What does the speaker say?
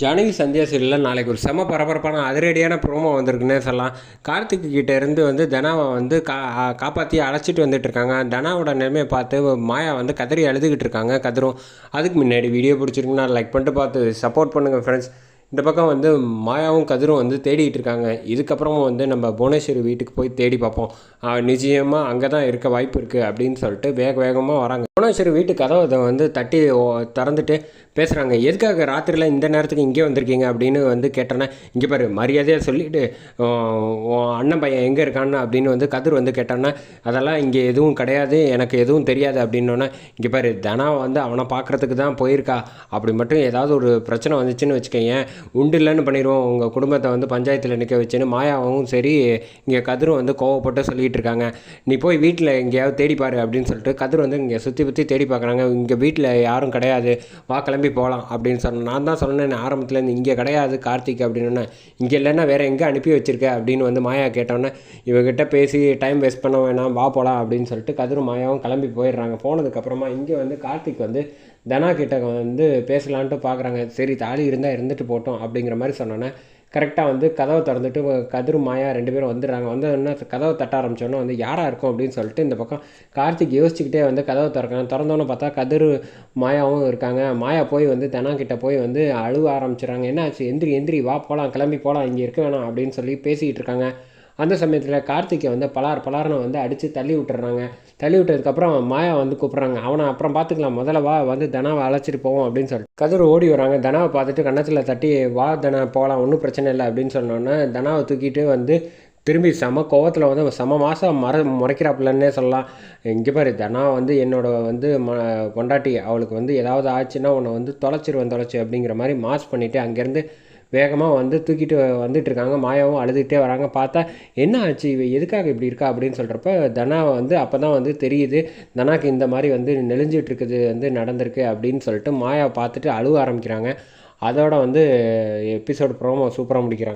ஜானகி சந்தியா சீரியலில் நாளைக்கு ஒரு செம பரபரப்பான அதிரடியான ப்ரோமோ வந்திருக்குன்னே சொல்லலாம். கார்த்திக் கிட்ட இருந்து வந்து தனாவை வந்து கா காப்பாற்றி அழைச்சிட்டு வந்துட்டு இருக்காங்க. தனாவோட நிலைமையை பார்த்து மாயா வந்து கதறி அழுதுகிட்டு இருக்காங்க கதரும். அதுக்கு முன்னாடி வீடியோ பிடிச்சிருக்குன்னா லைக் பண்ணிட்டு பார்த்து சப்போர்ட் பண்ணுங்கள் ஃப்ரெண்ட்ஸ் இந்த பக்கம் வந்து மாயாவும் கதிரும் வந்து தேடிட்டு இருக்காங்க. இதுக்கப்புறமும் வந்து நம்ம புவனேஸ்வரி வீட்டுக்கு போய் தேடி பார்ப்போம். நிச்சயமாக அங்கே தான் இருக்க வாய்ப்பு இருக்குது அப்படின்னு சொல்லிட்டு வேக வேகமாக வராங்க. புவனேஸ்வரி வீட்டு கதவை வந்து தட்டி ஓ- திறந்துட்டு பேசுகிறாங்க எதுக்காக ராத்திரியில் இந்த நேரத்துக்கு இங்கே வந்திருக்கீங்க? அப்படின்னு வந்து கேட்டோன்னே இங்கே பாரு மரியாதையாக சொல்லிவிட்டு அண்ணன் பையன் எங்கே இருக்கான்னு அப்படின்னு வந்து கதிர் வந்து கேட்டோன்னே அதெல்லாம் இங்கே எதுவும் கிடையாது எனக்கு எதுவும் தெரியாது அப்படின்னோன்னே இங்கே பாரு தனா வந்து அவனை பார்க்குறதுக்கு தான் போயிருக்கா. அப்படி மட்டும் ஏதாவது ஒரு பிரச்சனை வந்துச்சுன்னு வச்சுக்கோங்க உண்டு இல்லைன்னு பண்ணிடுவோம். உங்கள் குடும்பத்தை வந்து பஞ்சாயத்தில் நிற்க வச்சுன்னு மாயாவும் சரி இங்கே கதிரும் வந்து கோவப்பட்டு சொல்லிகிட்டு இருக்காங்க. நீ போய் வீட்டில் எங்கேயாவது தேடி பாரு அப்படின்னு சொல்லிட்டு கதிர் வந்து இங்கே சுற்றி பற்றி தேடி பார்க்குறாங்க இங்கே வீட்டில் யாரும் கிடையாது. வா கிளம்பி போகலாம் அப்படின்னு சொன்னேன் நான் தான் சொன்னேன் ஆரம்பத்துலேருந்து இங்கே கிடையாது கார்த்திக் அப்படின்னு இங்கே இல்லைன்னா வேறு எங்கே அனுப்பி வச்சிருக்க அப்படின்னு வந்து மாயா கேட்டோன்னே இவகிட்ட பேசி டைம் வேஸ்ட் பண்ண வேணாம் வா போகலாம் அப்படின்னு சொல்லிட்டு கதிரும் மாயாவும் கிளம்பி போயிடுறாங்க. போனதுக்கப்புறமா இங்கே வந்து கார்த்திக் வந்து தனா கிட்ட வந்து பேசலான்ட்டு பார்க்குறாங்க சரி தாலி இருந்தால் இருந்துட்டு போட்டோம். அப்படிங்கிற மாதிரி சொன்னோன்னே கரெக்டாக வந்து கதவை திறந்துட்டு கதிர் மாயா ரெண்டு பேரும் வந்துடுறாங்க. வந்தோடனே கதவை தட்ட ஆரம்பிச்சோன்னே வந்து யாராக இருக்கும்? அப்படின்னு சொல்லிட்டு இந்த பக்கம் கார்த்திக் யோசிச்சுக்கிட்டே வந்து கதவை திறக்காங்க திறந்தோன்னு பார்த்தா கதிர் மாயாவும் இருக்காங்க. மாயா போய் வந்து தனா போய் வந்து அழுவ ஆரம்பிச்சிடறாங்க என்ன ஆச்சு எந்திரி எந்திரி வா போகலாம் கிளம்பி போகலாம் இங்கே இருக்க வேணாம். அப்படின்னு சொல்லி பேசிக்கிட்டு இருக்காங்க. அந்த சமயத்தில் கார்த்திகை வந்து பலார் பலார்னு வந்து அடித்து தள்ளி விட்டுறாங்க. தள்ளி விட்டதுக்கப்புறம் மாயா வந்து கூப்பிட்றாங்க. அவனை அப்புறம் பார்த்துக்கலாம் முதல்ல வா வந்து தனாவை அழைச்சிட்டு போவோம் அப்படின்னு சொல்லிட்டு கதிர் ஓடி வராங்க. தனாவை பார்த்துட்டு கன்னத்தில் தட்டி வா தனா போகலாம் ஒன்றும் பிரச்சனை இல்லை. அப்படின்னு சொன்னோன்னே தனாவை தூக்கிட்டு வந்து திரும்பி செம கோவத்தில் வந்து செம மாதம் மற முறைக்கிறாப்புலன்னே சொல்லலாம். இங்கே பாரு தனா வந்து என்னோட வந்து ம பொண்டாட்டி அவளுக்கு வந்து ஏதாவது ஆச்சுன்னா உன்னை வந்து தொலைச்சிருவேன் தொலைச்சி அப்படிங்கிற மாதிரி மாஸ் பண்ணிவிட்டு அங்கேருந்து வேகமாக வந்து தூக்கிட்டு வந்துட்டு இருக்காங்க மாயாவும் அழுதுகிட்டே வராங்க. பார்த்தா என்ன ஆச்சு? இவ எதுக்காக இப்படி இருக்கா? அப்படின்னு சொல்கிறப்ப தனா வந்து அப்போ தான் வந்து தெரியுது தனாக்கு இந்த மாதிரி வந்து நெளிஞ்சிட்டு இருக்குது வந்து நடந்திருக்கு அப்படின்னு சொல்லிட்டு மாயா பார்த்துட்டு அழுவ ஆரம்பிக்கிறாங்க. அதோட வந்து எபிசோட் ப்ரோமோ சூப்பராக முடிக்கிறாங்க.